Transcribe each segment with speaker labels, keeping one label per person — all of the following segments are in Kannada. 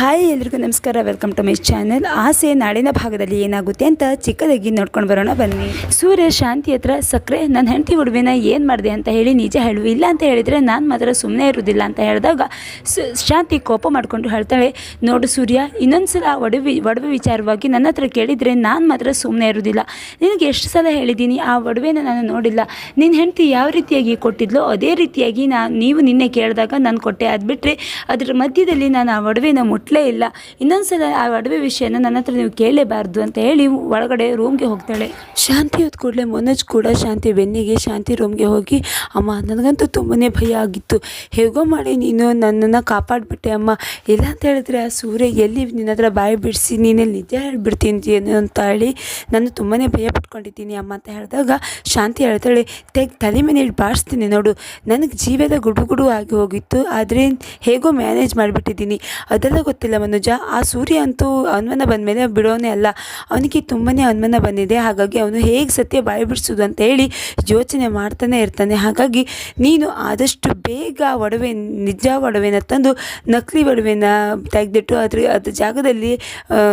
Speaker 1: ಹಾಯ್ ಎಲ್ರಿಗೂ ನಮಸ್ಕಾರ. ವೆಲ್ಕಮ್ ಟು ಮೈ ಚಾನೆಲ್ ಆಸೆ ನಾಡಿನ ಭಾಗದಲ್ಲಿ ಏನಾಗುತ್ತೆ ಅಂತ ಚಿಕ್ಕದಾಗಿ ನೋಡ್ಕೊಂಡು ಬರೋಣ ಬನ್ನಿ. ಸೂರ್ಯ ಶಾಂತಿ ಹತ್ರ ಸಕ್ಕರೆ ನನ್ನ ಹೆಂಡತಿ ಹುಡುವಿನ ಏನು ಮಾಡಿದೆ ಅಂತ ಹೇಳಿ ನಿಜ ಹೇಳು. ಇಲ್ಲ ಅಂತ ಹೇಳಿದರೆ ನಾನು ಮಾತ್ರ ಸುಮ್ಮನೆ ಇರೋದಿಲ್ಲ ಅಂತ ಹೇಳಿದಾಗ ಶಾಂತಿ ಕೋಪ ಮಾಡಿಕೊಂಡು ಹೇಳ್ತಾಳೆ, ನೋಡು ಸೂರ್ಯ, ಇನ್ನೊಂದ್ಸಲ ಆ ಒಡವಿ, ಒಡವೆ ವಿಚಾರವಾಗಿ ನನ್ನ ಹತ್ರ ಕೇಳಿದರೆ ನಾನು ಮಾತ್ರ ಸುಮ್ಮನೆ ಇರೋದಿಲ್ಲ. ನಿನಗೆ ಎಷ್ಟು ಸಲ ಹೇಳಿದ್ದೀನಿ, ಆ ಒಡವೆನ ನಾನು ನೋಡಿಲ್ಲ. ನಿನ್ನ ಹೆಂಡತಿ ಯಾವ ರೀತಿಯಾಗಿ ಕೊಟ್ಟಿದ್ಲೋ ಅದೇ ರೀತಿಯಾಗಿ ನಾ, ನೀವು ನಿನ್ನೆ ಕೇಳಿದಾಗ ನಾನು ಕೊಟ್ಟೆ. ಅದು ಬಿಟ್ಟರೆ ಅದರ ಮಧ್ಯದಲ್ಲಿ ನಾನು ಆ ಒಡವೆನ ಮುಟ್ಲೇ ಇಲ್ಲ. ಇನ್ನೊಂದ್ಸಲ ಆ ಒಡವೆ ವಿಷಯನ ನನ್ನ ಹತ್ರ ನೀವು ಕೇಳಲೇಬಾರ್ದು ಅಂತ ಹೇಳಿ ಒಳಗಡೆ ರೂಮ್ಗೆ ಹೋಗ್ತಾಳೆ. ಶಾಂತಿ ಹೊತ್ತು ಕೂಡಲೇ ಮನೋಜ್ ಕೂಡ ಶಾಂತಿ ಬೆನ್ನಿಗೆ, ಶಾಂತಿ ರೂಮ್ಗೆ ಹೋಗಿ, ಅಮ್ಮ, ನನಗಂತೂ ತುಂಬಾ ಭಯ ಆಗಿತ್ತು. ಹೇಗೋ ಮಾಡಿ ನೀನು ನನ್ನನ್ನು ಕಾಪಾಡಿಬಿಟ್ಟೆ, ಅಮ್ಮ. ಇಲ್ಲ ಅಂತ ಹೇಳಿದ್ರೆ ಆ ಸೂರ್ಯ ಎಲ್ಲಿ ನಿನ್ನ ಹತ್ರ ಬಾಯಿ ಬಿಡಿಸಿ, ನೀನೇ ನಿಜ ಹೇಳ್ಬಿಡ್ತೀನಿ ಅಂತ ಹೇಳಿ ನಾನು ತುಂಬಾ ಭಯ ಪಟ್ಕೊಂಡಿದ್ದೀನಿ, ಅಮ್ಮ ಅಂತ ಹೇಳಿದಾಗ ಶಾಂತಿ ಹೇಳ್ತಾಳೆ, ತೆಗ್, ತಲೆ ಮೇಲೆ ಇಟ್ಟು ಬಾರಿಸ್ತೀನಿ ನೋಡು. ನನಗೆ ಜೀವದ ಗುಡುಗುಡು ಗುಡು ಆಗಿ ಹೋಗಿತ್ತು. ಆದರೆ ಹೇಗೋ ಮ್ಯಾನೇಜ್ ಮಾಡಿಬಿಟ್ಟಿದ್ದೀನಿ. ಅದೆಲ್ಲ ಗೊತ್ತಿಲ್ಲ ಮನುಜ. ಆ ಸೂರ್ಯ ಅಂತೂ ಅನುಮಾನ ಬಂದಮೇಲೆ ಬಿಡೋನೇ ಅಲ್ಲ. ಅವನಿಗೆ ತುಂಬಾ ಅನುಮಾನ ಬಂದಿದೆ. ಹಾಗಾಗಿ ಅವನು ಹೇಗೆ ಸತ್ಯ ಬಾಯಿ ಬಿಡಿಸೋದು ಅಂತ ಹೇಳಿ ಯೋಚನೆ ಮಾಡ್ತಾನೆ ಇರ್ತಾನೆ. ಹಾಗಾಗಿ ನೀನು ಆದಷ್ಟು ಬೇಗ ಒಡವೆ, ನಿಜ ಒಡವೆನ ತಂದು ನಕಲಿ ಒಡವೆನ ತೆಗೆದಿಟ್ಟು ಅದ್ರ ಅದ್ರ ಜಾಗದಲ್ಲಿ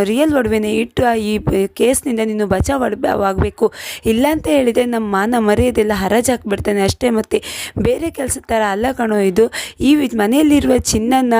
Speaker 1: ರಿಯಲ್ ಒಡವೆನ ಇಟ್ಟು ಈ ಕೇಸ್ನಿಂದ ನೀನು ಬಚಾವ್ ಆಗಬೇಕು. ಇಲ್ಲ ಅಂತ ಹೇಳಿದರೆ ನಮ್ಮ ಮಾನ ಮರ್ಯಾದೆಲ್ಲ ಹರಾಜ್ ಹಾಕ್ಬಿಡ್ತಾನೆ ಅಷ್ಟೇ ಮತ್ತು. ಬೇರೆ ಕೆಲಸದ ಥರ ಅಲ್ಲ ಕಣೋ ಇದು. ಈ ಮನೆಯಲ್ಲಿರುವ ಚಿನ್ನನ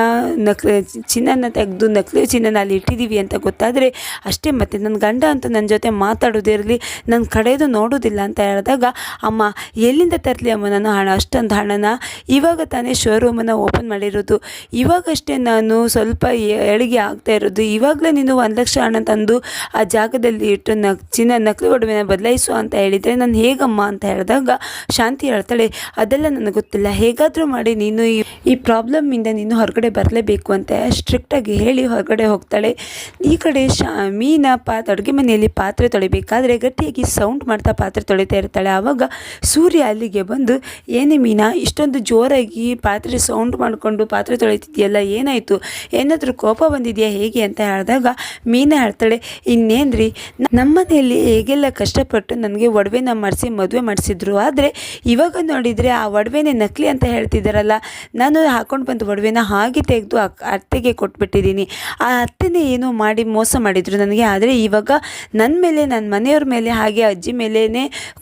Speaker 1: ನಕ್ ಚಿನ್ನನ ತೆಗೆದು ನಕಲಿ ಚಿನ್ನನ ಅಲ್ಲಿ ಇಟ್ಟಿದ್ದೀವಿ ಅಂತ ಗೊತ್ತಾದರೆ ಅಷ್ಟೇ ಮತ್ತೆ ನನ್ನ ಗಂಡ ಅಂತ ನನ್ನ ಜೊತೆ ಮಾತಾಡೋದಿರಲಿ ನನ್ನ ಕಡೆದು ನೋಡೋದಿಲ್ಲ ಅಂತ ಹೇಳಿದಾಗ, ಅಮ್ಮ, ಎಲ್ಲಿಂದ ತರಲಿ ಅಮ್ಮ ನಾನು ಹಣ, ಅಷ್ಟೊಂದು ಹಣನ? ಇವಾಗ ತಾನೇ ಶೋರೂಮನ್ನು ಓಪನ್ ಮಾಡಿರೋದು. ಇವಾಗಷ್ಟೇ ನಾನು ಸ್ವಲ್ಪ ಎಳಿಗೆ ಆಗ್ತಾ ಇರೋದು. ಇವಾಗಲೇ ನೀನು ಒಂದು ಲಕ್ಷ ಹಣ ತಂದು ಆ ಜಾಗದಲ್ಲಿ ಇಟ್ಟು ನಕ್, ಚಿನ್ನ, ನಕಲಿ ಒಡವೆನ ಬದಲಾಯಿಸು ಅಂತ ಹೇಳಿದರೆ ನಾನು ಹೇಗಮ್ಮ ಅಂತ ಹೇಳಿದಾಗ, ಶಾಂತಿ ಹೇಳ್ತಾಳೆ, ಅದೆಲ್ಲ ನನಗೆ ಗೊತ್ತಿಲ್ಲ. ಹೇಗಾದರೂ ಮಾಡಿ ನೀನು ಈ ಪ್ರಾಬ್ಲಮ್ಮಿಂದ ನೀನು ಹೊರಗಡೆ ಬರಲೇಬೇಕು ಅಂತ ಸ್ಟ್ರಿಕ್ಟಾಗಿ ಹೇಳಿ ಹೊರಗಡೆ ಹೋಗ್ತಾಳೆ. ಈ ಕಡೆ ಶಾ ಮೀನಾ ಪಾತ್ ಅಡುಗೆ ಮನೆಯಲ್ಲಿ ಪಾತ್ರೆ ತೊಳಿಬೇಕಾದ್ರೆ ಗಟ್ಟಿಯಾಗಿ ಸೌಂಡ್ ಮಾಡ್ತಾ ಪಾತ್ರೆ ತೊಳಿತಾ ಇರ್ತಾಳೆ. ಆವಾಗ ಸೂರ್ಯ ಅಲ್ಲಿಗೆ ಬಂದು, ಏನೇ ಮೀನಾ, ಇಷ್ಟೊಂದು ಜೋರಾಗಿ ಪಾತ್ರೆ ಸೌಂಡ್ ಮಾಡಿಕೊಂಡು ಪಾತ್ರೆ ತೊಳಿತಿದ್ಯಲ್ಲ, ಏನಾಯಿತು? ಏನಾದರೂ ಕೋಪ ಬಂದಿದೆಯಾ? ಹೇಗೆ? ಅಂತ ಹೇಳಿದಾಗ ಮೀನಾ ಹೇಳ್ತಾಳೆ, ಇನ್ನೇನ್ರಿ ನಮ್ಮನೆಯಲ್ಲಿ ಹೇಗೆಲ್ಲ ಕಷ್ಟಪಟ್ಟು ನನಗೆ ಒಡವೆನ ಮಾಡಿಸಿ, ಮದುವೆ ಮಾಡಿಸಿದ್ರು. ಆದರೆ ಇವಾಗ ನೋಡಿದರೆ ಆ ಒಡವೆನೇ ನಕಲಿ ಅಂತ ಹೇಳ್ತಿದ್ದಾರಲ್ಲ ನಾನು ಹಾಕೊಂಡು ಬಂದು ಒಡವೆನ ಹಾಗೆ ತೆಗೆದು ಅತ್ತೆಗೆ ಕೊಟ್ಬಿಟ್ಟಿದ್ದೀನಿ ಆ ಅತ್ತೆನೇ ಏನೋ ಮಾಡಿ ಮೋಸ ಮಾಡಿದರು ನನಗೆ. ಆದರೆ ಇವಾಗ ನನ್ನ ಮೇಲೆ ನನ್ನ ಮನೆಯವ್ರ ಮೇಲೆ, ಹಾಗೆ ಅಜ್ಜಿ ಮೇಲೇ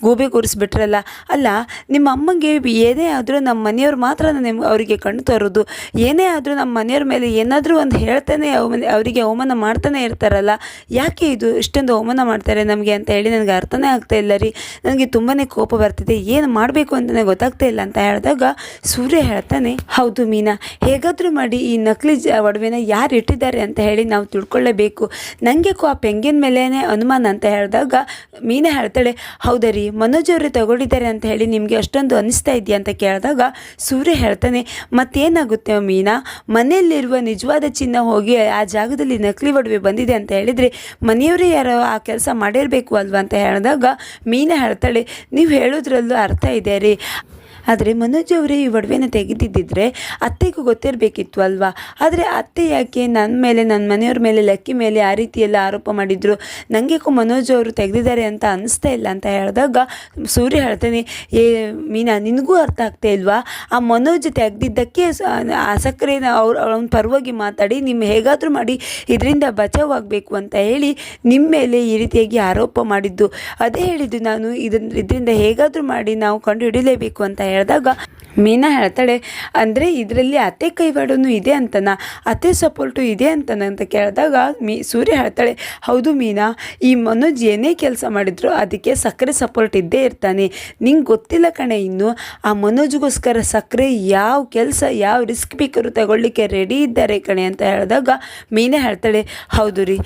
Speaker 1: ಗೂಬೆ ಕೂರಿಸ್ಬಿಟ್ರಲ್ಲ. ಅಲ್ಲ, ನಿಮ್ಮ ಅಮ್ಮಂಗೆ ಏನೇ ಆದರೂ ನಮ್ಮ ಮನೆಯವ್ರು ಮಾತ್ರ ನಿಮ್ಮ ಅವರಿಗೆ ಕಣ್ಣು ತರೋದು. ಏನೇ ಆದರೂ ನಮ್ಮ ಮನೆಯವ್ರ ಮೇಲೆ ಏನಾದರೂ ಒಂದು ಹೇಳ್ತಾನೆ ಅವರಿಗೆ ಅವಮಾನ ಮಾಡ್ತಾನೆ ಇರ್ತಾರಲ್ಲ. ಯಾಕೆ ಇದು ಇಷ್ಟೊಂದು ಅವಮಾನ ಮಾಡ್ತಾರೆ ನಮಗೆ ಅಂತ ಹೇಳಿ ನನಗೆ ಅರ್ಥನೇ ಆಗ್ತಾ ಇಲ್ಲ ರೀ. ನನಗೆ ತುಂಬಾ ಕೋಪ ಬರ್ತಿದೆ. ಏನು ಮಾಡಬೇಕು ಅಂತಲೇ ಗೊತ್ತಾಗ್ತಾ ಇಲ್ಲ ಅಂತ ಹೇಳಿದಾಗ ಸೂರ್ಯ ಹೇಳ್ತಾನೆ, ಹೌದು ಮೀನಾ, ಹೇಗಾದರೂ ಮಾಡಿ ಈ ನಕಲಿ ಒಡವೆನ ಯಾರು ಇಟ್ಟಿದ್ದಾರೆ ಅಂತ ಹೇಳಿ ನಾವು ತಿಳ್ಕೊಳ್ಳೇಬೇಕು. ನನಗೆ ಆ ಪೆಂಗಿನ ಮೇಲೇ ಅನುಮಾನ ಅಂತ ಹೇಳಿದಾಗ ಮೀನಾ ಹೇಳ್ತಾಳೆ, ಹೌದಾ ರೀ, ಮನೋಜ್ ತಗೊಂಡಿದ್ದಾರೆ ಅಂತ ಹೇಳಿ ನಿಮಗೆ ಅಷ್ಟೊಂದು ಅನಿಸ್ತಾ ಇದೆಯಾ? ಅಂತ ಕೇಳಿದಾಗ ಸೂರ್ಯ ಹೇಳ್ತಾನೆ, ಮತ್ತೇನಾಗುತ್ತೆ ಮೀನಾ? ಮನೆಯಲ್ಲಿರುವ ನಿಜವಾದ ಚಿನ್ನ ಹೋಗಿ ಆ ಜಾಗದಲ್ಲಿ ನಕಲಿ ಒಡವೆ ಬಂದಿದೆ ಅಂತ ಹೇಳಿದರೆ ಮನೆಯವರೇ ಯಾರೋ ಆ ಕೆಲಸ ಮಾಡಿರಬೇಕು ಅಲ್ವಾ? ಅಂತ ಹೇಳಿದಾಗ ಮೀನಾ ಹೇಳ್ತಾಳೆ, ನೀವು ಹೇಳೋದ್ರಲ್ಲೂ ಅರ್ಥ ಇದೆ ರೀ. ಆದರೆ ಮನೋಜ್ ಅವರೇ ಈ ಒಡವೆನ ತೆಗೆದಿದ್ದಿದ್ರೆ ಅತ್ತೆಗೂ ಗೊತ್ತಿರಬೇಕಿತ್ತು ಅಲ್ವಾ? ಆದರೆ ಅತ್ತೆ ಯಾಕೆ ನನ್ನ ಮೇಲೆ ನನ್ನ ಮನೆಯವ್ರ ಮೇಲೆ, ಲಕ್ಕಿ ಮೇಲೆ ಆ ರೀತಿ ಎಲ್ಲ ಆರೋಪ ಮಾಡಿದರು? ನನಗೇಕೋ ಮನೋಜ್ ಅವರು ತೆಗೆದಿದ್ದಾರೆ ಅಂತ ಅನಿಸ್ತಾ ಇಲ್ಲ ಅಂತ ಹೇಳಿದಾಗ ಸೂರ್ಯ ಹೇಳ್ತೇನೆ, ಏ, ಮೀನಾ, ನಿನಗೂ ಅರ್ಥ ಆಗ್ತಾ ಇಲ್ವಾ? ಆ ಮನೋಜ್ ತೆಗೆದಿದ್ದಕ್ಕೆ ಆ ಸಕ್ಕರೆನ ಅವ್ರು, ಅವನ ಪರವಾಗಿ ಮಾತಾಡಿ ನಿಮ್ಮ ಹೇಗಾದರೂ ಮಾಡಿ, ಇದರಿಂದ ಬಚಾವಾಗಬೇಕು ಅಂತ ಹೇಳಿ ನಿಮ್ಮ ಮೇಲೆ ಈ ರೀತಿಯಾಗಿ ಆರೋಪ ಮಾಡಿದ್ದು. ಅದೇ ಹೇಳಿದ್ದು ನಾನು ಇದನ್ನ ಇದರಿಂದ ಹೇಗಾದರೂ ಮಾಡಿ ನಾವು ಕಂಡು ಹಿಡಿಯಲೇಬೇಕು ಅಂತ ಹೇಳಿದಾಗ ಮೀನಾ ಹೇಳ್ತಾಳೆ, ಅಂದರೆ ಇದರಲ್ಲಿ ಅತ್ತೆ ಕೈವಾಡನು ಇದೆ ಅಂತನ? ಅತ್ತೆ ಸಪೋರ್ಟು ಇದೆ ಅಂತನ? ಅಂತ ಕೇಳಿದಾಗ ಮೀ, ಸೂರ್ಯ ಹೇಳ್ತಾಳೆ, ಹೌದು ಮೀನಾ, ಈ ಮನೋಜ್ ಏನೇ ಕೆಲಸ ಮಾಡಿದ್ರು ಅದಕ್ಕೆ ಸಕ್ಕರೆ ಸಪೋರ್ಟ್ ಇದ್ದೇ ಇರ್ತಾನೆ. ನಿಂಗೆ ಗೊತ್ತಿಲ್ಲ ಕಣೆ ಇನ್ನು, ಆ ಮನೋಜ್ಗೋಸ್ಕರ ಸಕ್ಕರೆ ಯಾವ ಕೆಲಸ, ಯಾವ ರಿಸ್ಕ್ ಬೇಕಾದ್ರೂ ತಗೊಳ್ಳಿಕ್ಕೆ ರೆಡಿ ಇದ್ದಾರೆ ಕಣೆ? ಅಂತ ಹೇಳಿದಾಗ ಮೀನಾ ಹೇಳ್ತಾಳೆ, ಹೌದು ರೀ,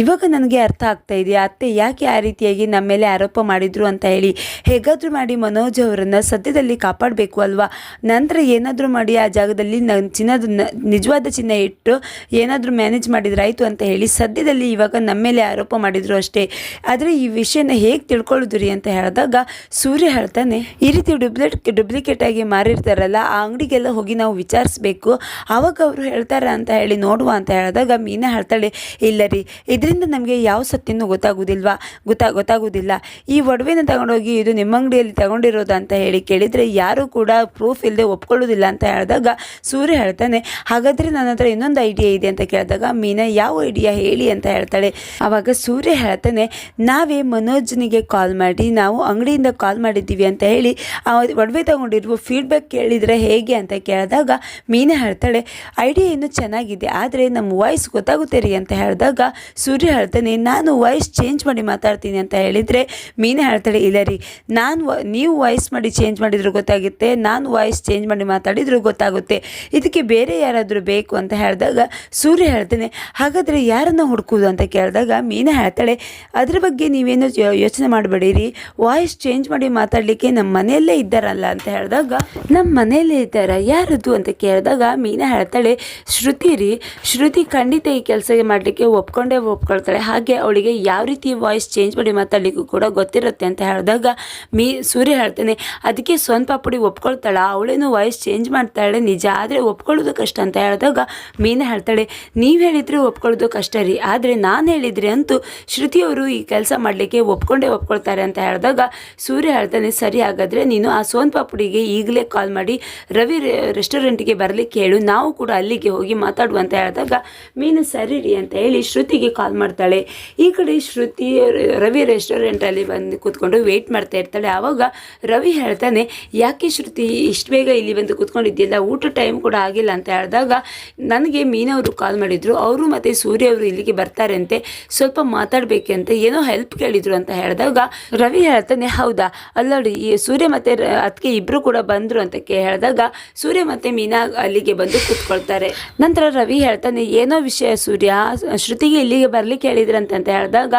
Speaker 1: ಇವಾಗ ನನಗೆ ಅರ್ಥ ಆಗ್ತಾ ಇದೆ. ಅತ್ತೆ ಯಾಕೆ ಆ ರೀತಿಯಾಗಿ ನಮ್ಮ ಮೇಲೆ ಆರೋಪ ಮಾಡಿದ್ರು ಅಂತ ಹೇಳಿ. ಹೇಗಾದರೂ ಮಾಡಿ ಮನೋಜ್ ಅವರನ್ನು ಸದ್ಯದಲ್ಲಿ ಕಾಪಾಡಬೇಕು ಅಲ್ವಾ? ನಂತರ ಏನಾದರೂ ಮಾಡಿ ಆ ಜಾಗದಲ್ಲಿ ನ ಚಿನ್ನದ ನಿಜವಾದ ಚಿನ್ನ ಇಟ್ಟು ಏನಾದರೂ ಮ್ಯಾನೇಜ್ ಮಾಡಿದ್ರಾಯಿತು ಅಂತ ಹೇಳಿ ಸದ್ಯದಲ್ಲಿ ಇವಾಗ ನಮ್ಮ ಮೇಲೆ ಆರೋಪ ಮಾಡಿದ್ರು ಅಷ್ಟೇ. ಆದರೆ ಈ ವಿಷಯನ ಹೇಗೆ ತಿಳ್ಕೊಳ್ಳೋದು ರೀ ಅಂತ ಹೇಳಿದಾಗ ಸೂರ್ಯ ಹೇಳ್ತಾನೆ, ಈ ರೀತಿ ಡುಬ್ಲೆಟ್ ಡುಪ್ಲಿಕೇಟ್ ಆಗಿ ಮಾರಿರ್ತಾರಲ್ಲ, ಆ ಅಂಗಡಿಗೆಲ್ಲ ಹೋಗಿ ನಾವು ವಿಚಾರಿಸ್ಬೇಕು. ಆವಾಗ ಅವರು ಹೇಳ್ತಾರೆ ಅಂತ ಹೇಳಿ ನೋಡುವ ಅಂತ ಹೇಳಿದಾಗ ಮೀನಾ ಹೇಳ್ತಾಳೆ, ಇಲ್ಲ ರೀ, ಇದರಿಂದ ನಮಗೆ ಯಾವ ಸತ್ಯನೂ ಗೊತ್ತಾಗೋದಿಲ್ವಾ? ಗೊತ್ತಾ ಗೊತ್ತಾಗೋದಿಲ್ಲ. ಈ ಒಡವೆನ ತಗೊಂಡೋಗಿ ಇದು ನಿಮ್ಮ ಅಂಗಡಿಯಲ್ಲಿ ತಗೊಂಡಿರೋದು ಅಂತ ಹೇಳಿ ಕೇಳಿದರೆ ಯಾರು ಕೂಡ ಪ್ರೂಫ್ ಇಲ್ಲದೆ ಒಪ್ಕೊಳ್ಳೋದಿಲ್ಲ ಅಂತ ಹೇಳಿದಾಗ ಸೂರ್ಯ ಹೇಳ್ತಾನೆ, ಹಾಗಾದರೆ ನನ್ನ ಹತ್ರ ಇನ್ನೊಂದು ಐಡಿಯಾ ಇದೆ ಅಂತ ಕೇಳಿದಾಗ, ಮೀನಾ, ಯಾವ ಐಡಿಯಾ ಹೇಳಿ ಅಂತ ಹೇಳ್ತಾಳೆ. ಆವಾಗ ಸೂರ್ಯ ಹೇಳ್ತಾನೆ, ನಾವೇ ಮನೋಜ್ನಿಗೆ ಕಾಲ್ ಮಾಡಿ, ನಾವು ಅಂಗಡಿಯಿಂದ ಕಾಲ್ ಮಾಡಿದ್ದೀವಿ ಅಂತ ಹೇಳಿ ಒಡವೆ ತಗೊಂಡಿರುವ ಫೀಡ್ಬ್ಯಾಕ್ ಕೇಳಿದರೆ ಹೇಗೆ ಅಂತ ಕೇಳಿದಾಗ, ಮೀನಾ ಹೇಳ್ತಾಳೆ ಐಡಿಯಾ ಇನ್ನೂ ಚೆನ್ನಾಗಿದೆ, ಆದರೆ ನಮ್ಮ ವಾಯ್ಸ್ ಗೊತ್ತಾಗುತ್ತೆ ರೀ ಅಂತ ಹೇಳಿದಾಗ, ಸೂರ್ಯ ಹೇಳ್ತಾನೆ, ನಾನು ವಾಯ್ಸ್ ಚೇಂಜ್ ಮಾಡಿ ಮಾತಾಡ್ತೀನಿ ಅಂತ ಹೇಳಿದರೆ, ಮೀನಾ ಹೇಳ್ತಾಳೆ, ಇಲ್ಲ ರೀ, ನಾನು ನೀವು ವಾಯ್ಸ್ ಮಾಡಿ ಚೇಂಜ್ ಮಾಡಿದ್ರು ನಾನು ವಾಯ್ಸ್ ಚೇಂಜ್ ಮಾಡಿ ಮಾತಾಡಿದ್ರು ಗೊತ್ತಾಗುತ್ತೆ. ಇದಕ್ಕೆ ಬೇರೆ ಯಾರಾದರೂ ಬೇಕು ಅಂತ ಹೇಳಿದಾಗ ಸೂರ್ಯ ಹೇಳ್ತಾನೆ, ಹಾಗಾದರೆ ಯಾರನ್ನು ಹುಡುಕೋದು ಅಂತ ಕೇಳಿದಾಗ ಮೀನಾ ಹೇಳ್ತಾಳೆ, ಅದ್ರ ಬಗ್ಗೆ ನೀವೇನು ಯೋಚನೆ ಮಾಡಬೇಡಿರಿ. ವಾಯ್ಸ್ ಚೇಂಜ್ ಮಾಡಿ ಮಾತಾಡಲಿಕ್ಕೆ ನಮ್ಮ ಮನೆಯಲ್ಲೇ ಇದ್ದಾರಲ್ಲ ಅಂತ ಹೇಳಿದಾಗ ನಮ್ಮ ಮನೆಯಲ್ಲೇ ಇದ್ದಾರ? ಯಾರದು? ಅಂತ ಕೇಳಿದಾಗ ಮೀನಾ ಹೇಳ್ತಾಳೆ, ಶ್ರುತಿ ರೀ. ಶ್ರುತಿ ಖಂಡಿತ ಈ ಕೆಲಸ ಮಾಡಲಿಕ್ಕೆ ಒಪ್ಕೊಂಡೇ ಒಪ್ಕೊಳ್ತಾಳೆ. ಹಾಗೆ ಅವಳಿಗೆ ಯಾವ ರೀತಿ ವಾಯ್ಸ್ ಚೇಂಜ್ ಮಾಡಿ ಮಾತಾಡಲಿಕ್ಕೂ ಕೂಡ ಗೊತ್ತಿರುತ್ತೆ. ಅಂತ ಹೇಳಿದಾಗ ಮೀ, ಸೂರ್ಯ ಹೇಳ್ತಾನೆ, ಅದಕ್ಕೆ ಸ್ವಂತ ಪಾಪುಡಿ ಒಪ್ಕೊಳ್ತಾಳ, ಅವಳೇನು ವಾಯ್ಸ್ ಚೇಂಜ್ ಮಾಡ್ತಾಳೆ ನಿಜ ಆದರೆ ಒಪ್ಕೊಳ್ಳೋದು ಕಷ್ಟ ಅಂತ ಹೇಳಿದಾಗ ಮೀನ ಹೇಳ್ತಾಳೆ, ನೀವು ಹೇಳಿದರೆ ಒಪ್ಕೊಳ್ಳೋದು ಕಷ್ಟ ರೀ, ಆದರೆ ನಾನು ಹೇಳಿದರೆ ಅಂತೂ ಶ್ರುತಿಯವರು ಈ ಕೆಲಸ ಮಾಡಲಿಕ್ಕೆ ಒಪ್ಕೊಂಡೇ ಒಪ್ಕೊಳ್ತಾರೆ ಅಂತ ಹೇಳಿದಾಗ ಸೂರ್ಯ ಹೇಳ್ತಾನೆ, ಸರಿ ಹಾಗಾದರೆ ನೀನು ಆ ಸೋನ್ ಪಾಪುಡಿಗೆ ಈಗಲೇ ಕಾಲ್ ಮಾಡಿ, ರವಿ ರೆಸ್ಟೋರೆಂಟ್ಗೆ ಬರಲಿಕ್ಕೆ ಹೇಳು, ನಾವು ಕೂಡ ಅಲ್ಲಿಗೆ ಹೋಗಿ ಮಾತಾಡುವ ಅಂತ ಹೇಳಿದಾಗ ಮೀನು ಸರಿ ರೀ ಅಂತ ಹೇಳಿ ಶ್ರುತಿಗೆ ಕಾಲ್ ಮಾಡ್ತಾಳೆ, ಈ ಕಡೆ ಶ್ರುತಿ ರವಿ ರೆಸ್ಟೋರೆಂಟಲ್ಲಿ ಬಂದು ಕೂತ್ಕೊಂಡು ವೆಯ್ಟ್ ಮಾಡ್ತಾ ಇರ್ತಾಳೆ, ಆವಾಗ ರವಿ ಹೇಳ್ತಾನೆ ಯಾಕೆ ಶ್ರುತಿ ಇಷ್ಟು ಬೇಗ ಇಲ್ಲಿ ಬಂದು ಕೂತ್ಕೊಂಡಿದ್ದಿಲ್ಲ ಊಟ ಟೈಮ್ ಕೂಡ ಆಗಿಲ್ಲ ಅಂತ ಹೇಳಿದಾಗ ನನಗೆ ಮೀನವರು ಕಾಲ್ ಮಾಡಿದರು. ಅವರು ಮತ್ತು ಸೂರ್ಯ ಅವರು ಇಲ್ಲಿಗೆ ಬರ್ತಾರಂತೆ. ಸ್ವಲ್ಪ ಮಾತಾಡಬೇಕಂತ. ಏನೋ ಹೆಲ್ಪ್ ಕೇಳಿದರು ಅಂತ ಹೇಳಿದಾಗ ರವಿ ಹೇಳ್ತಾನೆ, ಹೌದಾ? ಅಲ್ಲೋಡಿ ಈ ಸೂರ್ಯ ಮತ್ತು ಅದಕ್ಕೆ ಇಬ್ಬರು ಕೂಡ ಬಂದರು ಅಂತ ಹೇಳಿದಾಗ ಸೂರ್ಯ ಮತ್ತು ಮೀನಾ ಅಲ್ಲಿಗೆ ಬಂದು ಕೂತ್ಕೊಳ್ತಾರೆ. ನಂತರ ರವಿ ಹೇಳ್ತಾನೆ, ಏನೋ ವಿಷಯ ಸೂರ್ಯ? ಶ್ರುತಿಗೆ ಇಲ್ಲಿಗೆ ಬರಲಿಕ್ಕೆ ಹೇಳಿದ್ರು ಅಂತ ಹೇಳಿದಾಗ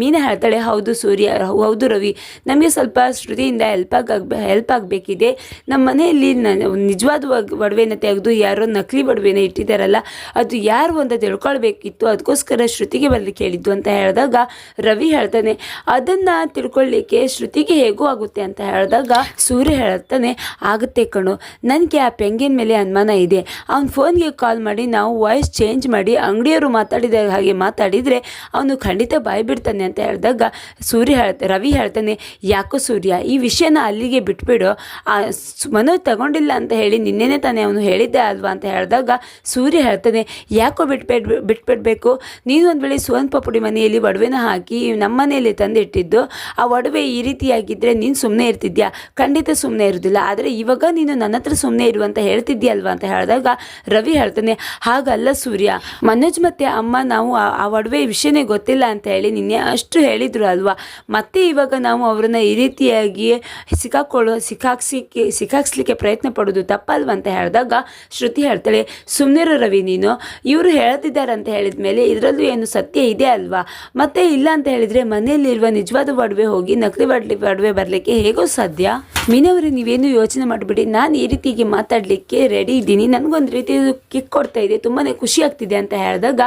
Speaker 1: ಮೀನಾ ಹೇಳ್ತಾಳೆ, ಹೌದು ಸೂರ್ಯ ಹೌದು ರವಿ. ನಮಗೆ ಸ್ವಲ್ಪ ಶ್ರುತಿಯಿಂದ ಹೆಲ್ಪ್ ಆಗ ಹೆಲ್ಪ್ ಆಗಬೇಕಿದೆ. ನಮ್ಮ ಮನೆಯಲ್ಲಿ ನಿಜವಾದ ಒಡವೆನ ತೆಗೆದು ಯಾರೋ ನಕಲಿ ಒಡವೆನ ಇಟ್ಟಿದ್ದಾರಲ್ಲ, ಅದು ಯಾರು ಅಂತ ತಿಳ್ಕೊಳ್ಬೇಕಿತ್ತು. ಅದಕ್ಕೋಸ್ಕರ ಶ್ರುತಿಗೆ ಬರಲಿಕ್ಕೆ ಹೇಳಿದ್ದು ಅಂತ ಹೇಳಿದಾಗ ರವಿ ಹೇಳ್ತಾನೆ, ಅದನ್ನು ತಿಳ್ಕೊಳ್ಳಿಕ್ಕೆ ಶ್ರುತಿಗೆ ಹೇಗೂ ಆಗುತ್ತೆ ಅಂತ ಹೇಳಿದಾಗ ಸೂರ್ಯ ಹೇಳ್ತಾನೆ, ಆಗುತ್ತೆ ಕಣು, ನನಗೆ ಆ ಪೆಂಗಿನ ಮೇಲೆ ಅನುಮಾನ ಇದೆ. ಅವ್ನ ಫೋನ್ಗೆ ಕಾಲ್ ಮಾಡಿ ನಾವು ವಾಯ್ಸ್ ಚೇಂಜ್ ಮಾಡಿ ಅಂಗಡಿಯವರು ಮಾತಾಡಿದ ಹಾಗೆ ಮಾತಾಡಿದರೆ ಅವನು ಖಂಡಿತ ಬಾಯಿ ಬಿಡ್ತಾನೆ ಅಂತ ಹೇಳಿದಾಗ ಸೂರ್ಯ ಹೇಳ್ತಾ, ರವಿ ಹೇಳ್ತಾನೆ, ಯಾಕೋ ಸೂರ್ಯ, ಈ ವಿಷಯನ ಅಲ್ಲಿಗೆ ಬಿಟ್ಬಿಡು. ಮನೋಜ್ ತಗೊಂಡಿಲ್ಲ ಅಂತ ಹೇಳಿ ನಿನ್ನೆನೇ ತಾನೇ ಅವನು ಹೇಳಿದ್ದೆ ಅಲ್ವಾ ಅಂತ ಹೇಳಿದಾಗ ಸೂರ್ಯ ಹೇಳ್ತಾನೆ, ಯಾಕೋ ಬಿಟ್ಬೇಡ್ ಬಿಟ್ಬಿಡ್ಬೇಕು ನೀನು ಒಂದು ವೇಳೆ ಸುವರ್ಣ ಪಪುಡಿ ಮನೆಯಲ್ಲಿ ಒಡವೆನ ಹಾಕಿ ನಮ್ಮ ಮನೆಯಲ್ಲಿ ತಂದಿಟ್ಟಿದ್ದು, ಆ ಒಡವೆ ಈ ರೀತಿಯಾಗಿದ್ದರೆ ನೀನು ಸುಮ್ಮನೆ ಇರ್ತಿದ್ಯಾ? ಖಂಡಿತ ಸುಮ್ಮನೆ ಇರೋದಿಲ್ಲ, ಆದರೆ ಇವಾಗ ನೀನು ನನ್ನ ಹತ್ರ ಸುಮ್ಮನೆ ಇರು ಅಂತ ಹೇಳ್ತಿದ್ಯಲ್ವಾ ಅಂತ ಹೇಳಿದಾಗ ರವಿ ಹೇಳ್ತಾನೆ, ಹಾಗಲ್ಲ ಸೂರ್ಯ, ಮನೋಜ್ ಮತ್ತೆ ಅಮ್ಮ ನಾವು ಆ- ಆ ಒಡವೆ ವಿಷಯನೇ ಗೊತ್ತಿಲ್ಲ ಅಂತ ಹೇಳಿ ನಿನ್ನೆ ಅಷ್ಟು ಹೇಳಿದ್ರು ಅಲ್ವಾ? ಮತ್ತೆ ಇವಾಗ ನಾವು ಅವರನ್ನು ಈ ರೀತಿಯಾಗಿ ಸಿಕ್ಕಾಕೊಳ್ಳೋ ಸಿಕ್ಕಾಕ್ಸಿಕ್ಕೆ ಸಿಕ್ಕಾಕ್ಸ್ಲಿಕ್ಕೆ ಪ್ರಯತ್ನ ಪಡೋದು ತಪ್ಪಲ್ವ ಅಂತ ಹೇಳಿದಾಗ ಶ್ರುತಿ ಹೇಳ್ತಾಳೆ ಸುಮ್ಮನಿರೋ ರವಿ ನೀನು, ಇವರು ಹೇಳ್ತಿದ್ದಾರೆ ಅಂತ ಹೇಳಿದ ಮೇಲೆ ಇದರಲ್ಲೂ ಏನು ಸತ್ಯ ಇದೆ ಅಲ್ವಾ? ಮತ್ತೆ ಇಲ್ಲ ಅಂತ ಹೇಳಿದ್ರೆ ಮನೆಯಲ್ಲಿರುವ ನಿಜವಾದ ಒಡವೆ ಹೋಗಿ ನಕಲಿ ಒಡವೆ ಒಡವೆ ಬರಲಿಕ್ಕೆ ಹೇಗೋ ಸಾಧ್ಯ? ಮೀನವರು, ನೀವೇನು ಯೋಚನೆ ಮಾಡಿಬಿಡಿ. ನಾನು ಈ ರೀತಿಗೆ ಮಾತಾಡಲಿಕ್ಕೆ ರೆಡಿ ಇದ್ದೀನಿ. ನನಗೊಂದು ರೀತಿ ಕಿಕ್ ಕೊಡ್ತಾ ಇದೆ. ತುಂಬಾ ಖುಷಿ ಆಗ್ತಿದೆ ಅಂತ ಹೇಳಿದಾಗ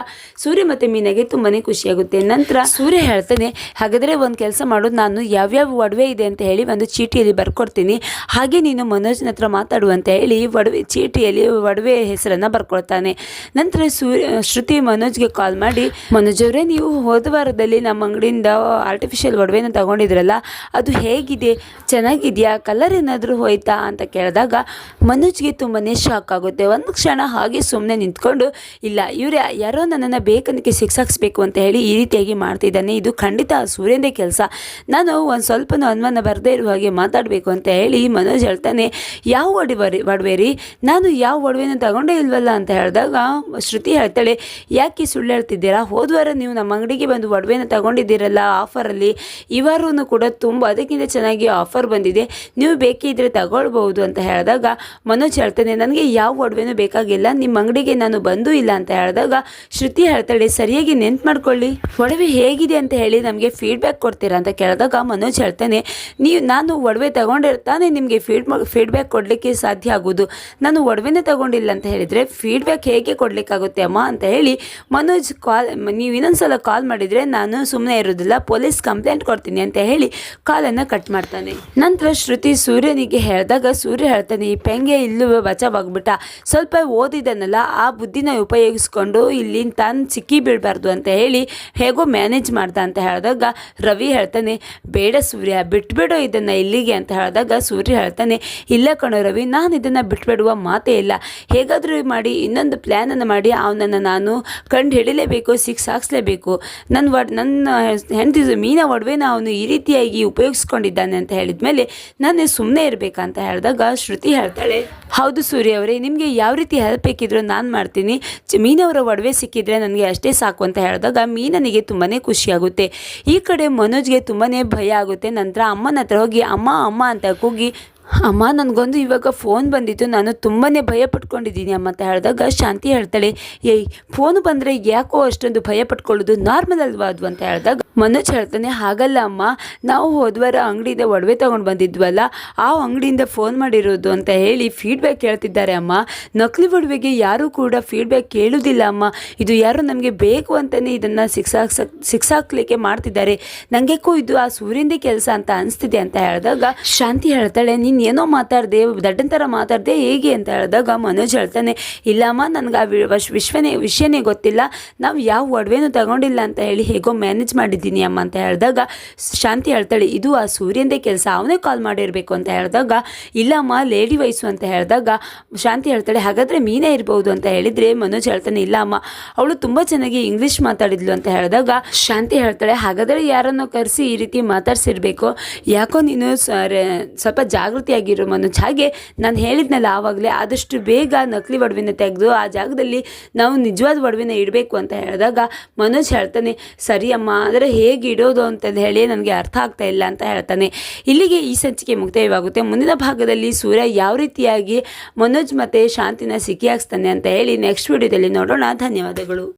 Speaker 1: ಸೂರ್ಯ ಮತ್ತು ಮೀನಾಗೆ ತುಂಬಾ ಖುಷಿಯಾಗುತ್ತೆ ನಂತರ ಸೂರ್ಯ ಹೇಳ್ತಾನೆ, ಹಾಗಾದರೆ ಒಂದು ಕೆಲಸ ಮಾಡೋದು ನಾನು ಯಾವ್ಯಾವ ಒಡವೆ ಇದೆ ಅಂತ ಹೇಳಿ ಒಂದು ಚೀಟಿಯಲ್ಲಿ ಬರ್ಕೊಡ್ತೀನಿ. ಹಾಗೆ ನೀನು ಮನೋಜ್ನ ಹತ್ರ ಮಾತಾಡು ಅಂತ ಹೇಳಿ ಒಡವೆ ಚೀಟಿಯಲ್ಲಿ ಒಡವೆ ಹೆಸರನ್ನು ಬರ್ಕೊಳ್ತಾನೆ. ನಂತರ ಸೂರ್ಯ ಶ್ರುತಿ ಮನೋಜ್ಗೆ ಕಾಲ್ ಮಾಡಿ, ಮನೋಜ್ ಅವರೇ, ನೀವು ಹೋದ ವಾರದಲ್ಲಿ ನಮ್ಮ ಅಂಗಡಿಯಿಂದ ಆರ್ಟಿಫಿಷಿಯಲ್ ಒಡವೆನ ತಗೊಂಡಿದ್ರಲ್ಲ, ಅದು ಹೇಗಿದೆ? ಚೆನ್ನಾಗಿದೆಯಾ? ಕಲರ್ ಏನಾದರೂ ಹೋಯ್ತಾ? ಅಂತ ಕೇಳಿದಾಗ, ಮನೋಜ್ಗೆ ತುಂಬಾ ಶಾಕ್ ಆಗುತ್ತೆ. ಒಂದು ಕ್ಷಣ ಹಾಗೆ ಸುಮ್ಮನೆ ನಿಂತ್ಕೊಂಡು, ಇಲ್ಲ, ಇವ್ರು, ಯಾರೋ ನನ್ನನ್ನು ಬೇಕಂದಕ್ಕೆ ಸಿಕ್ಸಾಕ್ಸ್ಬೇಕು ಅಂತ ಹೇಳಿ ಈ ರೀತಿಯಾಗಿ ಮಾಡ್ತಿದ್ದಾನೆ. ಇದು ಖಂಡಿತ ಸೂರ್ಯನೇ ಕೆಲಸ. ನಾನು ಒಂದು ಸ್ವಲ್ಪನೂ ಅನುಮಾನ ಬರದೇ ಇರುವ ಹಾಗೆ ಮಾತಾಡಬೇಕು ಅಂತ ಹೇಳಿ ಮನೋಜ್ ಹೇಳ್ತಾನೆ, ಯಾವ ಒಡವೆ ಒಡವೆ ರೀ? ನಾನು ಯಾವ ಒಡವೆನ ತಗೊಂಡೇ ಇಲ್ವಲ್ಲ? ಅಂತ ಹೇಳಿದಾಗ ಶ್ರುತಿ ಹೇಳ್ತಾಳೆ, ಯಾಕೆ ಸುಳ್ಳು ಹೇಳ್ತಿದ್ದೀರಾ? ಹೋದ್ವಾರ ನೀವು ನಮ್ಮ ಅಂಗಡಿಗೆ ಬಂದು ಒಡವೆನ ತಗೊಂಡಿದ್ದೀರಲ್ಲ ಆಫರಲ್ಲಿ. ಇವರೂ ಕೂಡ ತುಂಬ ಅದಕ್ಕಿಂತ ಚೆನ್ನಾಗಿ ಆಫರ್ ಬಂದಿದೆ. ನೀವು ಬೇಕಿದ್ದರೆ ತಗೊಳ್ಬಹುದು ಅಂತ ಹೇಳಿದಾಗ ಮನೋಜ್ ಹೇಳ್ತಾನೆ, ನನಗೆ ಯಾವ ಒಡವೆನೂ ಬೇಕಾಗಿಲ್ಲ. ನಿಮ್ಮ ಅಂಗಡಿಗೆ ನಾನು ಬಂದೂ ಇಲ್ಲ ಅಂತ ಹೇಳಿದಾಗ ಶ್ರುತಿ ಹೇಳ್ತಾಳೆ, ಸರಿಯಾಗಿ ನೆನ್ಪು ಮಾಡ್ಕೊಳ್ಳಿ. ಒಡವೆ ಹೇಗಿದೆ ಅಂತ ಹೇಳಿ ನಮಗೆ ಫೀಡ್ಬ್ಯಾಕ್ ಕೊಡ್ತೀರಾ? ಅಂತ ಕೇಳಿದಾಗ ಮನೋಜ್ ಹೇಳ್ತಾನೆ, ನೀವು, ನಾನು ಒಡವೆ ತಗೊಂಡಿರ್ತಾನೆ ನಿಮಗೆ ಫೀಡ್ ಫೀಡ್ಬ್ಯಾಕ್ ಕೊಡಲಿಕ್ಕೆ ಸಾಧ್ಯ ಆಗೋದು ನಾನು ಒಡವೆನೇ ತಗೊಂಡಿಲ್ಲ ಅಂತ ಹೇಳಿದರೆ ಫೀಡ್ಬ್ಯಾಕ್ ಹೇಗೆ ಕೊಡಲಿಕ್ಕಾಗುತ್ತೆ ಅಮ್ಮ ಅಂತ ಹೇಳಿ ಮನೋಜ್ ಕಾಲ್, ನೀವು ಇನ್ನೊಂದ್ಸಲ ಕಾಲ್ ಮಾಡಿದರೆ ನಾನು ಸುಮ್ಮನೆ ಇರೋದಿಲ್ಲ, ಪೊಲೀಸ್ ಕಂಪ್ಲೇಂಟ್ ಕೊಡ್ತೀನಿ ಅಂತ ಹೇಳಿ ಕಾಲನ್ನು ಕಟ್ ಮಾಡ್ತಾನೆ. ನಂತರ ಶ್ರುತಿ ಸೂರ್ಯನಿಗೆ ಹೇಳಿದಾಗ ಸೂರ್ಯ ಹೇಳ್ತಾನೆ, ಈ ಪೆಂಗೆ ಇಲ್ಲೂ ಬಚಾವಾಗ್ಬಿಟ್ಟ ಸ್ವಲ್ಪ ಓದಿದನಲ್ಲ, ಆ ಬುದ್ಧಿನ ಉಪಯೋಗಿಸ್ಕೊಂಡು ಇಲ್ಲಿ ತಾನು ಸಿಕ್ಕಿ ಬೀಳಬಾರ್ದು ಅಂತ ಹೇಳಿ ಹೇಗೋ ಮ್ಯಾನೇಜ್ ಮಾಡ್ದ ಅಂತ ಹೇಳಿದಾಗ ರವಿ ಹೇಳ್ತಾನೆ, ಬೇಡ ಸೂರ್ಯ, ಬಿಟ್ಬಿಡೋ ಇದನ್ನು ಇಲ್ಲಿಗೆ ಅಂತ ಹೇಳಿದಾಗ ಸೂರ್ಯ ಹೇಳ್ತಾನೆ, ಇಲ್ಲ ಕಣೋ ರವಿ, ನಾನು ಇದನ್ನು ಬಿಟ್ಬಿಡುವ ಮಾತೇ ಇಲ್ಲ. ಹೇಗಾದರೂ ಮಾಡಿ, ಇನ್ನೊಂದು ಪ್ಲ್ಯಾನನ್ನು ಮಾಡಿ, ಅವನನ್ನು ನಾನು ಕಂಡು ಹಿಡಿಲೇಬೇಕು ಸಿಕ್ಸ್ ಹಾಕ್ಸ್ಲೇಬೇಕು. ನನ್ನ ಒಡ್ ನನ್ನ ಹೆಂಡತಿ ಮೀನ ಒಡವೆನ ಅವನು ಈ ರೀತಿಯಾಗಿ ಉಪಯೋಗಿಸ್ಕೊಂಡಿದ್ದಾನೆ ಅಂತ ಹೇಳಿದ ಮೇಲೆ ನಾನು ಸುಮ್ಮನೆ ಇರಬೇಕಂತ ಹೇಳಿದಾಗ ಶ್ರುತಿ ಹೇಳ್ತಾಳೆ, ಹೌದು ಸೂರ್ಯ ಅವರೇ, ನಿಮಗೆ ಯಾವ ರೀತಿ ಹೆಲ್ಪ್ ಬೇಕಿದ್ರು ನಾನು ಮಾಡ್ತೀನಿ. ಮೀನವರ ಒಡವೆ ಸಿಕ್ಕಿದ್ರೆ ನನಗೆ ಅಷ್ಟೇ ಸಾಕು ಅಂತ ಹೇಳಿದಾಗ ಮೀನನಿಗೆ ತುಂಬಾ ಖುಷಿಯಾಗುತ್ತೆ. ಈ ಕಡೆ ಮನೋಜ್ಗೆ ತುಂಬಾ ಭಯ ಆಗುತ್ತೆ. ನಂತರ ಅಮ್ಮನ ಹತ್ರ ಹೋಗಿ, ಅಮ್ಮ ಅಮ್ಮ ಅಂತ ಅಮ್ಮ, ನನಗೊಂದು ಇವಾಗ ಫೋನ್ ಬಂದಿತ್ತು. ನಾನು ತುಂಬಾ ಭಯ ಪಟ್ಕೊಂಡಿದ್ದೀನಿ ಅಮ್ಮ, ಅಂತ ಹೇಳಿದಾಗ ಶಾಂತಿ ಹೇಳ್ತಾಳೆ, ಏಯ್, ಫೋನ್ ಬಂದರೆ ಯಾಕೋ ಅಷ್ಟೊಂದು ಭಯ ಪಟ್ಕೊಳ್ಳೋದು ನಾರ್ಮಲ್ ಅಲ್ವಾ ಅದು? ಅಂತ ಹೇಳಿದಾಗ ಮನೋಜ್ ಹೇಳ್ತಾನೆ ಹಾಗಲ್ಲ ಅಮ್ಮ, ನಾವು ಹೋದ್ವಾರ ಅಂಗಡಿಯಿಂದ ಒಡವೆ ತೊಗೊಂಡು ಬಂದಿದ್ವಲ್ಲ, ಆ ಅಂಗಡಿಯಿಂದ ಫೋನ್ ಮಾಡಿರೋದು ಅಂತ ಹೇಳಿ ಫೀಡ್ಬ್ಯಾಕ್ ಕೇಳ್ತಿದ್ದಾರೆ ಅಮ್ಮ. ನಕಲಿ ಒಡವೆಗೆ ಯಾರೂ ಕೂಡ ಫೀಡ್ಬ್ಯಾಕ್ ಕೇಳೋದಿಲ್ಲ ಅಮ್ಮ. ಇದು ಯಾರು ನಮಗೆ ಬೇಕು ಅಂತಲೇ ಇದನ್ನು ಸಿಕ್ಸಾಕ್ ಸಿಕ್ಸಾಕ್ಲಿಕ್ಕೆ ಮಾಡ್ತಿದ್ದಾರೆ. ನನಗೆಕ್ಕೂ ಇದು ಆ ಸೂರ್ಯಂದೇ ಕೆಲಸ ಅಂತ ಅನಿಸ್ತಿದೆ ಅಂತ ಹೇಳಿದಾಗ, ಶಾಂತಿ ಹೇಳ್ತಾಳೆ, ನೀನು ಏನೋ ಮಾತಾಡಿದೆ, ದಡ್ಡನ ಥರ ಮಾತಾಡ್ದೆ ಹೇಗೆ? ಅಂತ ಹೇಳಿದಾಗ, ಮನೋಜ್ ಹೇಳ್ತಾನೆ ಇಲ್ಲಮ್ಮ ನನಗೆ ಆ ವಿಶ್ವನೇ, ವಿಷಯನೇ ಗೊತ್ತಿಲ್ಲ. ನಾವು ಯಾವ ಒಡವೆನೂ ತಗೊಂಡಿಲ್ಲ ಅಂತ ಹೇಳಿ ಹೇಗೋ ಮ್ಯಾನೇಜ್ ಮಾಡಿದ್ದೀನಿ ಅಮ್ಮ ಅಂತ ಹೇಳಿದಾಗ, ಶಾಂತಿ ಹೇಳ್ತಾಳೆ, ಇದು ಆ ಸೂರ್ಯಂದೇ ಕೆಲಸ, ಅವನೇ ಕಾಲ್ ಮಾಡಿರಬೇಕು ಅಂತ ಹೇಳಿದಾಗ, ಇಲ್ಲಮ್ಮ ಲೇಡಿ ವಯಸ್ಸು ಅಂತ ಹೇಳಿದಾಗ, ಶಾಂತಿ ಹೇಳ್ತಾಳೆ, ಹಾಗಾದರೆ ಮೀನೇ ಇರ್ಬೋದು ಅಂತ ಹೇಳಿದರೆ? ಮನೋಜ್ ಹೇಳ್ತಾನೆ ಇಲ್ಲ ಅಮ್ಮ ಅವಳು ತುಂಬ ಚೆನ್ನಾಗಿ ಇಂಗ್ಲೀಷ್ ಮಾತಾಡಿದ್ಲು ಅಂತ ಹೇಳಿದಾಗ, ಶಾಂತಿ ಹೇಳ್ತಾಳೆ, ಹಾಗಾದರೆ ಯಾರನ್ನೋ ಕರೆಸಿ ಈ ರೀತಿ ಮಾತಾಡ್ಸಿರ್ಬೇಕು? ಯಾಕೋ ನೀನು ಸ್ವಲ್ಪ ಜಾಗೃತಿಯಾಗಿರೋ ಮನೋಜ್. ಹಾಗೆ ನಾನು ಹೇಳಿದ್ನಲ್ಲ ಆವಾಗಲೇ, ಆದಷ್ಟು ಬೇಗ ನಕಲಿ ಒಡವೆನ ತೆಗೆದು ಆ ಜಾಗದಲ್ಲಿ ನಾವು ನಿಜವಾದ ಒಡವೆನ ಇಡಬೇಕು ಅಂತ ಹೇಳಿದಾಗ, ಮನೋಜ್ ಹೇಳ್ತಾನೆ, ಸರಿ ಅಮ್ಮ, ಆದರೆ ಹೇಗೆ ಇಡೋದು ಅಂತಂದು ಹೇಳಿ ನನಗೆ ಅರ್ಥ ಆಗ್ತಾ ಇಲ್ಲ ಅಂತ ಹೇಳ್ತಾನೆ. ಇಲ್ಲಿಗೆ ಈ ಸಂಚಿಕೆ ಮುಕ್ತಾಯವಾಗುತ್ತೆ. ಮುಂದಿನ ಭಾಗದಲ್ಲಿ ಸೂರ್ಯ ಯಾವ ರೀತಿಯಾಗಿ ಮನೋಜ್ ಮತ್ತು ಶಾಂತಿನ ಸಿಕ್ಕಿ ಹಾಕ್ಸ್ತಾನೆ ಅಂತ ಹೇಳಿ ನೆಕ್ಸ್ಟ್ ವಿಡಿಯೋದಲ್ಲಿ ನೋಡೋಣ. ಧನ್ಯವಾದಗಳು.